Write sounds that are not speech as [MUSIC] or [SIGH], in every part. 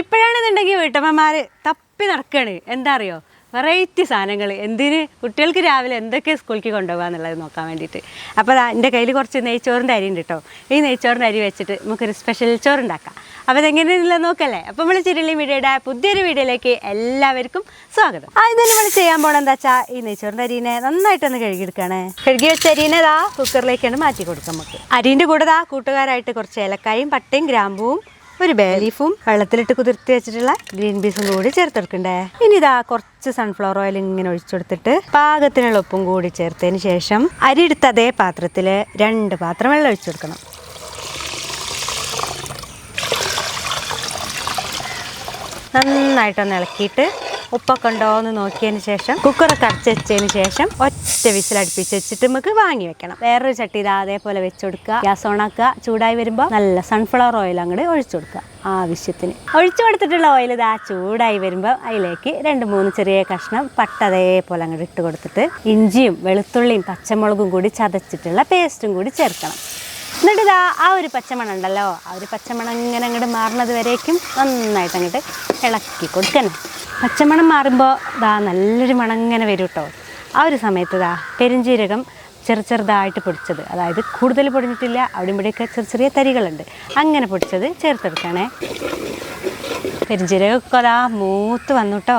ഇപ്പോഴാണെന്നുണ്ടെങ്കിൽ വീട്ടമ്മമാർ തപ്പി നടക്കുകയാണ് എന്താ അറിയോ? വെറൈറ്റി സാധനങ്ങൾ എന്തിന്? കുട്ടികൾക്ക് രാവിലെ എന്തൊക്കെ സ്കൂളിലേക്ക് കൊണ്ടുപോകുക എന്നുള്ളത് നോക്കാൻ വേണ്ടിയിട്ട്. അപ്പോൾ എന്റെ കയ്യിൽ കുറച്ച് നെയ്ച്ചോറിന്റെ അരി ഉണ്ട് കേട്ടോ ഈ നെയ്ച്ചോറിന്റെ അരി വെച്ചിട്ട് നമുക്കൊരു സ്പെഷ്യൽ ചോറ് ഉണ്ടാക്കാം അപ്പോൾ അതെങ്ങനെയുള്ള നോക്കല്ലേ? അപ്പോൾ നമ്മൾ ചിരളി മീഡിയയുടെ പുതിയൊരു വീഡിയോയിലേക്ക് എല്ലാവർക്കും സ്വാഗതം. ആ ഇത് നമ്മൾ ചെയ്യാൻ പോകണം എന്താ വെച്ചാൽ ഈ നെയ്ച്ചോറിന്റെ അരീനെ നന്നായിട്ടൊന്ന് കഴുകിയെടുക്കുകയാണ് കഴുകി വെച്ച അരീനെ ദാ കുക്കറിലേക്കാണ് മാറ്റി കൊടുക്കാം നമുക്ക്. അരീന്റെ കൂടെ ദാ കൂട്ടുകാരായിട്ട് കുറച്ച് ഏലക്കായും പട്ടയും ഗ്രാമ്പൂവും ഒരു ബേ ലീഫും വെള്ളത്തിലിട്ട് കുതിർത്തി വെച്ചിട്ടുള്ള ഗ്രീൻ പീസും കൂടി ചേർത്തെടുക്കണ്ടേ. ഇനി ഇതാ കുറച്ച് സൺഫ്ലവർ ഓയിൽ ഇങ്ങനെ ഒഴിച്ചു കൊടുത്തിട്ട് പാകത്തിനുള്ള ഉപ്പും കൂടി ചേർത്തതിന് ശേഷം അരി എടുത്ത അതേ പാത്രത്തിൽ രണ്ട് പാത്രം വെള്ളം ഒഴിച്ചു കൊടുക്കണം. നന്നായിട്ടൊന്ന് ഇളക്കിയിട്ട് ഉപ്പൊക്കെ ഉണ്ടോ എന്ന് നോക്കിയതിന് ശേഷം കുക്കറൊക്കെ അടച്ച് വെച്ചതിന് ശേഷം ഒറ്റ വിസിലടുപ്പിച്ച് വെച്ചിട്ട് നമുക്ക് വാങ്ങി വെക്കണം. വേറൊരു ചട്ടി അതേപോലെ വെച്ച് കൊടുക്കുക. ഗ്യാസ് ഓണാക്കുക ചൂടായി വരുമ്പോൾ നല്ല സൺഫ്ലവർ ഓയിൽ അങ്ങോട്ട് ഒഴിച്ചു കൊടുക്കുക ആവശ്യത്തിന്. ഒഴിച്ചു കൊടുത്തിട്ടുള്ള ഓയിൽ ഇതാ ചൂടായി വരുമ്പോൾ അതിലേക്ക് രണ്ട് മൂന്ന് ചെറിയ കഷ്ണം പട്ട അതേപോലെ അങ്ങോട്ട് ഇട്ട് കൊടുത്തിട്ട് ഇഞ്ചിയും വെളുത്തുള്ളിയും പച്ചമുളകും കൂടി ചതച്ചിട്ടുള്ള പേസ്റ്റും കൂടി ചേർക്കണം. എന്നിട്ട് ഇതാ ആ ഒരു പച്ചമണം ഉണ്ടല്ലോ ആ ഒരു പച്ചമണം ഇങ്ങനെ അങ്ങോട്ട് മാറുന്നത് വരേക്കും നന്നായിട്ട് അങ്ങോട്ട് ഇളക്കി കൊടുക്കണം. പച്ചമണം മാറുമ്പോൾ ഇതാ നല്ലൊരു മണം ഇങ്ങനെ വരും കേട്ടോ ആ ഒരു സമയത്ത് ഇതാ പെരുംജീരകം ചെറു ചെറുതായിട്ട് പൊടിച്ചത്. അതായത് കൂടുതൽ പൊടിഞ്ഞിട്ടില്ല അവിടെ ഇവിടെയൊക്കെ ചെറിയ ചെറിയ തരികളുണ്ട്. അങ്ങനെ പൊടിച്ചത് ചേർത്തെടുക്കണേ. പെരുംജീരകമൊക്കെ അതാ മൂത്ത് വന്നു കേട്ടോ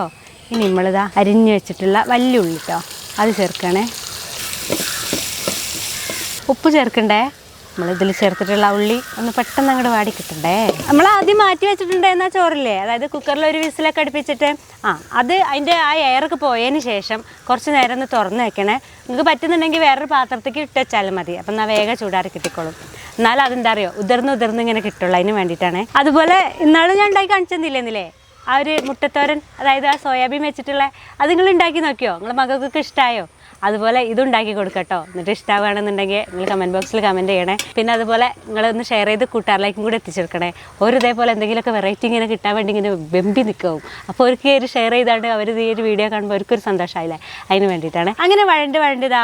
ഇനി നമ്മളിതാ അരിഞ്ഞു വെച്ചിട്ടുള്ള വലിയ ഉള്ളി കേട്ടോ അത് ചേർക്കണേ. ഉപ്പ് ചേർക്കണ്ടേ? നമ്മൾ ഇതിൽ ചേർത്തിട്ടുള്ള ഉള്ളി ഒന്ന് പെട്ടെന്ന് അങ്ങോട്ട് വാടി കിട്ടണ്ടേ? നമ്മൾ ആദ്യം മാറ്റി വെച്ചിട്ടുണ്ടായിരുന്ന ചോറില്ലേ? അതായത് കുക്കറിൽ ഒരു വിസിലൊക്കെ അടുപ്പിച്ചിട്ട്. ആ അത് അതിന്റെ ആ എയറൊക്കെ പോയതിന് ശേഷം കുറച്ച് നേരം ഒന്ന് തുറന്ന് വെക്കണേ. നിങ്ങൾക്ക് പറ്റുന്നുണ്ടെങ്കിൽ വേറൊരു പാത്രത്തേക്ക് ഇട്ട് വെച്ചാലും മതി. അപ്പം എന്നാൽ വേഗം ചൂടാറി കിട്ടിക്കോളും. എന്നാലും അതെന്താ അറിയോ? ഉതിർന്ന് ഉതിർന്ന് ഇങ്ങനെ കിട്ടുള്ളൂ അതിന് വേണ്ടിയിട്ടാണ്. അതുപോലെ ഇന്നാളും ഞാൻ ഉണ്ടാക്കി കാണിച്ചെന്നില്ലേ ആ ഒരു മുട്ടത്തോരൻ അതായത് ആ സോയാബീൻ വെച്ചിട്ടുള്ള അത് നിങ്ങൾ ഉണ്ടാക്കി നോക്കിയോ? നിങ്ങളുടെ മകൾക്കൊക്കെ ഇഷ്ടമായോ അതുപോലെ ഇതുണ്ടാക്കി കൊടുക്കട്ടോ. എന്നിട്ട് ഇഷ്ടമാണെന്നുണ്ടെങ്കിൽ നിങ്ങൾ കമന്റ് ബോക്സിൽ കമന്റ് ചെയ്യണേ. പിന്നെ അതുപോലെ നിങ്ങളൊന്ന് ഷെയർ ചെയ്ത് കൂട്ടുകാരിലേക്കും കൂടി എത്തിച്ചെടുക്കണേ. ഒരു ഇതേപോലെ എന്തെങ്കിലുമൊക്കെ വെറൈറ്റി ഇങ്ങനെ കിട്ടാൻ വേണ്ടി ഇങ്ങനെ വെമ്പി നിൽക്കും. അപ്പോൾ അവർക്ക് ഒരു ഷെയർ ചെയ്താണ്ട് അവർ ഈ ഒരു വീഡിയോ കാണുമ്പോൾ അവർക്കൊരു സന്തോഷമായില്ലേ? അതിന് വേണ്ടിയിട്ടാണ്. അങ്ങനെ വഴണ്ട് വഴണ്ട് ഇതാ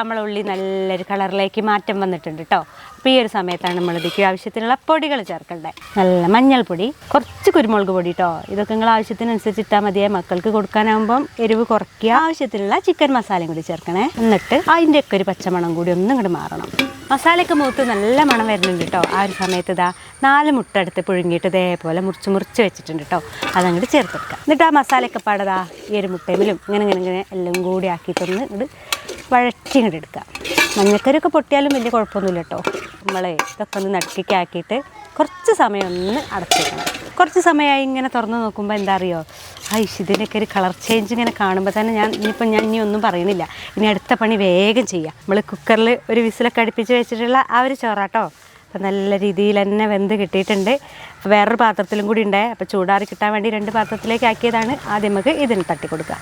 നല്ലൊരു കളറിലേക്ക് മാറ്റം വന്നിട്ടുണ്ട് കേട്ടോ അപ്പോൾ ഈ ഒരു സമയത്താണ് നമ്മൾ ഇതിക്ക് ആവശ്യത്തിനുള്ള പൊടികൾ ചേർക്കേണ്ടത് നല്ല മഞ്ഞൾപ്പൊടി കുറച്ച് കുരുമുളക് പൊടി കേട്ടോ ഇതൊക്കെ നിങ്ങൾ ആവശ്യത്തിനനുസരിച്ച് ഇട്ടാൽ മതിയെ. മക്കൾക്ക് കൊടുക്കാനാകുമ്പം എരിവ് കുറയ്ക്കുക. ആവശ്യത്തിനുള്ള ചിക്കൻ മസാലയും കൂടി ചേർക്കണേ. എന്നിട്ട് അതിന്റെയൊക്കെ ഒരു പച്ചമണം കൂടി ഒന്നും ഇങ്ങോട്ട് മാറണം. മസാലയൊക്കെ മൂത്ത് നല്ല മണം വരുന്നുണ്ട് കേട്ടോ ആ ഒരു സമയത്ത് ഇതാ നാല് മുട്ട എടുത്ത് പുഴുങ്ങിയിട്ട് ഇതേപോലെ മുറിച്ച് മുറിച്ച് വെച്ചിട്ടുണ്ട് കേട്ടോ അതങ്ങോട്ട് ചേർത്തെടുക്കുക എന്നിട്ട് ആ മസാലയൊക്കെ പാടതാ ഈ ഒരു മുട്ടയിലും ഇങ്ങനെ ഇങ്ങനെ ഇങ്ങനെ എല്ലാം കൂടി ആക്കിയിട്ടൊന്ന് ഇങ്ങോട്ട് വഴറ്റി ഇങ്ങോട്ട് എടുക്കുക മഞ്ഞക്കരൊക്കെ പൊട്ടിയാലും വലിയ കുഴപ്പമൊന്നുമില്ല കേട്ടോ. നമ്മളെ ഇതൊക്കെ ഒന്ന് നടുക്കിക്കാക്കിയിട്ട് കുറച്ച് സമയം ഒന്ന് അടച്ചു കുറച്ച് സമയമായി ഇങ്ങനെ തുറന്ന് നോക്കുമ്പോൾ എന്താ അറിയോ? ഐഷ് ഇതിന്റെയൊക്കെ ഒരു കളർ ചേഞ്ച് ഇങ്ങനെ കാണുമ്പോൾ തന്നെ ഞാൻ ഇനിയിപ്പോൾ ഞാൻ ഇനി ഒന്നും പറയുന്നില്ല. ഇനി അടുത്ത പണി വേഗം ചെയ്യാം. നമ്മൾ കുക്കറിൽ ഒരു വിസിലൊക്കെ അടുപ്പിച്ച് വെച്ചിട്ടുള്ള ആ ഒരു ചോറാട്ടോ അപ്പം നല്ല രീതിയിൽ തന്നെ വെന്ത് കിട്ടിയിട്ടുണ്ട്. അപ്പോൾ വേറൊരു പാത്രത്തിലും കൂടി ഉണ്ട്. അപ്പോൾ ചൂടാറി കിട്ടാൻ വേണ്ടി രണ്ട് പാത്രത്തിലേക്ക് ആക്കിയതാണ്. ആദ്യം നമുക്ക് ഇതിന് തട്ടി കൊടുക്കുക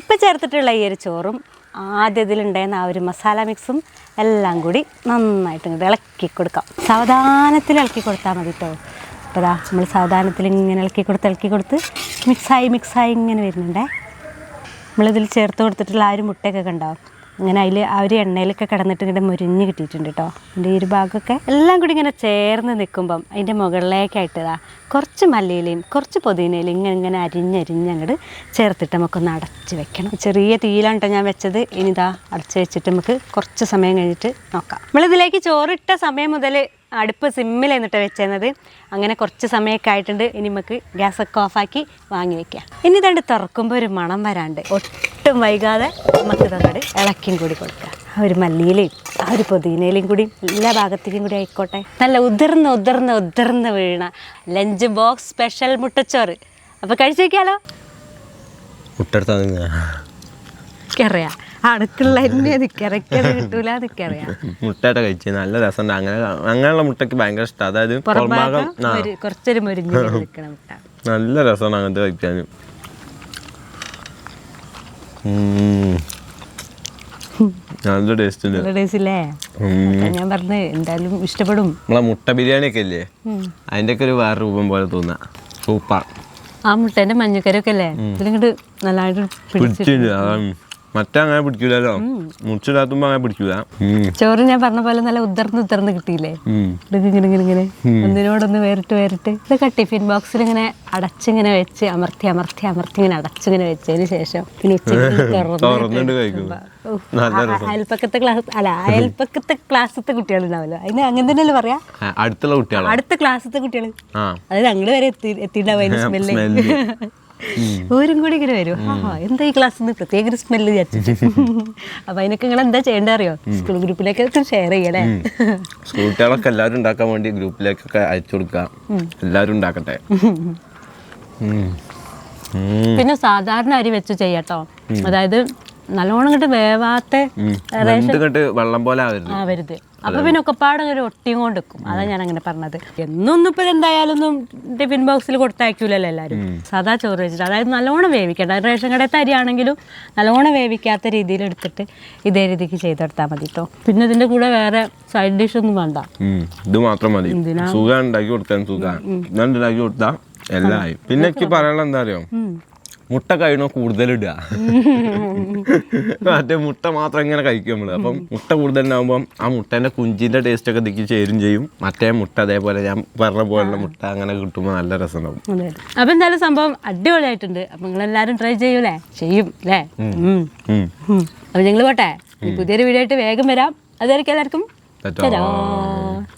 ഇപ്പം ചേർത്തിട്ടുള്ള ഈ ഒരു ചോറും ആദ്യം ഇതിലുണ്ടായിരുന്ന ആ ഒരു മസാല മിക്സും എല്ലാം കൂടി നന്നായിട്ട് ഇളക്കി കൊടുക്കാം. സാവധാനത്തിൽ ഇളക്കി കൊടുത്താൽ മതി കേട്ടോ അപ്പോൾ ഇതാ നമ്മൾ സാവധാനത്തിൽ ഇങ്ങനെ ഇളക്കി കൊടുത്ത് ഇളക്കി കൊടുത്ത് മിക്സായി മിക്സായി ഇങ്ങനെ വരുന്നുണ്ടേ. നമ്മളിതിൽ ചേർത്ത് കൊടുത്തിട്ടുള്ള ആ ഒരു മുട്ടയൊക്കെ കണ്ടാവും അങ്ങനെ അതിൽ ആ ഒരു എണ്ണയിലൊക്കെ കിടന്നിട്ട് ഇങ്ങനെ മുരിഞ്ഞ് കിട്ടിയിട്ടുണ്ട് കേട്ടോ അതിന്റെ ഈ ഒരു ഭാഗമൊക്കെ എല്ലാം കൂടി ഇങ്ങനെ ചേർന്ന് നിൽക്കുമ്പം അതിന്റെ മുകളിലേക്കായിട്ട് ഇതാ കുറച്ച് മല്ലിയിലയും കുറച്ച് പുതിനയിലും ഇങ്ങനെ ഇങ്ങനെ അരിഞ്ഞരിഞ്ഞ് അങ്ങോട്ട് ചേർത്തിട്ട് നമുക്കൊന്ന് അടച്ച് വെക്കണം. ചെറിയ തീയിലാണ് ട്ടോ ഞാൻ വെച്ചത്. ഇനി ഇതാ അടച്ച് വെച്ചിട്ട് നമുക്ക് കുറച്ച് സമയം കഴിഞ്ഞിട്ട് നോക്കാം. നമ്മളിതിലേക്ക് ചോറിട്ട സമയം മുതൽ അടുപ്പ് സിമ്മിൽ എന്നിട്ട് വെച്ചിരുന്നത് അങ്ങനെ കുറച്ച് സമയമൊക്കെ ആയിട്ടുണ്ട്. ഇനി നമുക്ക് ഗ്യാസൊക്കെ ഓഫാക്കി വാങ്ങി വെക്കാം. ഇനി ഇതാണ്ട് തുറക്കുമ്പോൾ ഒരു മണം വരാണ്ട്. ഒട്ടും വൈകാതെ നമുക്ക് ഇതങ്ങോട്ട് ഇളക്കിയും കൂടി കൊടുക്കാം. ആ ഒരു മല്ലിയിലയും ആ ഒരു പുതിനയിലയും കൂടി എല്ലാ ഭാഗത്തേക്കും കൂടി ആയിക്കോട്ടെ. നല്ല ഉതിർന്ന് ഉതിർന്ന് ഉതിർന്ന് വീണ ലഞ്ച് ബോക്സ് സ്പെഷ്യൽ മുട്ടച്ചോറ്. അപ്പോൾ കഴിച്ചേക്കാലോ മുട്ടെടുത്താ എനിക്കറിയാം. അടുക്കുള്ള എന്നെ നിക്കറിയത് കിട്ടൂല എനിക്കറിയാം മുട്ടയുടെ കഴിച്ച് നല്ല രസമുണ്ട്. അങ്ങനെ അങ്ങനെയുള്ള മുട്ടയ്ക്ക് ഭയങ്കര ഇഷ്ടം. അതായത് പുറംഭാഗം കുറച്ചൊരു മുരിഞ്ഞ് നിൽക്കണം മുട്ട. നല്ല രസമാണ് അങ്ങനത്തെ കഴിക്കാൻ. നല്ല ടേസ്റ്റ് ഉണ്ട്. ഞാൻ പറഞ്ഞു എന്തായാലും ഇഷ്ടപ്പെടും. നമ്മളെ മുട്ട ബിരിയാണി ഒക്കെ ഇല്ലേ? അതിന്റെ ഒക്കെ ഒരു വേറെ രൂപം പോലെ തോന്നാ. സൂപ്പർ. ആ മുട്ടേന്റെ മഞ്ഞക്കരൊക്കെ അല്ലേ ഇതിലിങ്ങോട്ട് നല്ലതായിട്ട് പിടിച്ച് പിടിച്ചിട്ടുണ്ട്. അതാണ് മറ്റേ അങ്ങനെ പിടിക്കൂലല്ലോ മുറിച്ചിടാത്തുമ്പോ അങ്ങനെ പിടിക്കൂല. ചോറ് ഞാൻ പറഞ്ഞ പോലെ നല്ല ഉദർന്ന് ഉദർന്ന് കിട്ടിയില്ലേ? ഇങ്ങനെ ഒന്നിനോടൊന്ന് വേറിട്ട് വേറിട്ട്. ഇതൊക്കെ ടിഫിൻ ബോക്സിൽ ഇങ്ങനെ അടച്ചിങ്ങനെ വെച്ച് അമർത്തി അമർത്തി അമർത്തി ഇങ്ങനെ അടച്ചിങ്ങനെ വെച്ചതിന് ശേഷം പിന്നെ അയൽപ്പക്കത്തെ ക്ലാസ് അല്ല അയൽപ്പക്കത്തെ ക്ലാസ്സിലത്തെ കുട്ടികളുണ്ടാവല്ലോ. അതിന് അങ്ങനെ തന്നെയല്ലേ പറയാ? അടുത്തുള്ള അടുത്ത ക്ലാസ്സിലത്തെ കുട്ടികൾ അതായത് ഞങ്ങൾ വരെ എത്തി [LAUGHS] സ്മെല്ല്. ഓരും കൂടി ഇങ്ങനെ വരും. എന്താ ഈ ക്ലാസ്സിൽ നിന്ന് പ്രത്യേക ഒരു സ്മെല്ല് വിചാരിച്ചു അപ്പൊ അതിനൊക്കെ നിങ്ങൾ എന്താ ചെയ്യേണ്ട അറിയോ? സ്കൂൾ ഗ്രൂപ്പിലേക്ക് ഷെയർ ചെയ്യണേ സ്കൂൾ കുട്ടികളൊക്കെ എല്ലാവരും ഉണ്ടാക്കാൻ വേണ്ടി ഗ്രൂപ്പിലേക്കൊക്കെ അയച്ചു കൊടുക്കാം. എല്ലാവരും ഉണ്ടാക്കട്ടെ. പിന്നെ സാധാരണ അരി വെച്ച് ചെയ്യട്ടോ. അതായത് നല്ലോണം ഇങ്ങോട്ട് വേവാത്ത. ഇങ്ങോട്ട് വെള്ളം പോലെ ആവരുത്. ആവരുത്. അപ്പൊ പിന്നെ ഒക്കെപ്പാട് ഒരു ഒട്ടിയും കൊണ്ട് വെക്കും അതാ ഞാൻ അങ്ങനെ പറഞ്ഞത്. എന്നൊന്നും ഇപ്പൊ എന്തായാലും ഒന്നും ടിഫിൻ ബോക്സിൽ കൊടുത്തയക്കൂലല്ലോ എല്ലാരും. സാധാ ചോറ് വെച്ചിട്ട്. അതായത് നല്ലോണം വേവിക്കണ്ട. റേഷൻ കടയിൽ അരിയാണെങ്കിലും നല്ലോണം വേവിക്കാത്ത രീതിയിൽ എടുത്തിട്ട് ഇതേ രീതിക്ക് ചെയ്തെടുത്താൽ മതി കേട്ടോ പിന്നെ ഇതിന്റെ കൂടെ വേറെ സൈഡ് ഡിഷ് ഒന്നും വേണ്ട. ഇത് മാത്രം മതി. സുഖം ഉണ്ടാക്കി കൊടുക്കാൻ സുഖം. ഞാൻ ഉണ്ടാക്കി കൊടുത്താ എല്ലാം പിന്നെ എനിക്ക് പറയാനുള്ള എന്താ അറിയോ? മുട്ട കഴിയണോ കൂടുതൽ ഇടുക. മറ്റേ മുട്ട മാത്രം ഇങ്ങനെ കഴിക്കും നമ്മൾ അപ്പം മുട്ട കൂടുതൽ ഉണ്ടാകുമ്പോൾ ആ മുട്ടേന്റെ കുഞ്ചിന്റെ ടേസ്റ്റ് ഒക്കെ ദിക്കി ചേരും ചെയ്യും. മറ്റേ മുട്ട അതേപോലെ ഞാൻ പറഞ്ഞ പോലുള്ള മുട്ട അങ്ങനെ കിട്ടുമ്പോൾ നല്ല രസമുണ്ടാവും. അപ്പൊ എന്തായാലും സംഭവം അടിപൊളിയായിട്ടുണ്ട്. അപ്പൊ നിങ്ങൾ എല്ലാവരും ട്രൈ ചെയ്യൂലേ? ചെയ്യും അല്ലേ. അപ്പൊ ഞങ്ങൾ പോട്ടെ? പുതിയൊരു വീഡിയോ ആയിട്ട് വേഗം വരാം. അതായിരിക്കും എല്ലാവർക്കും.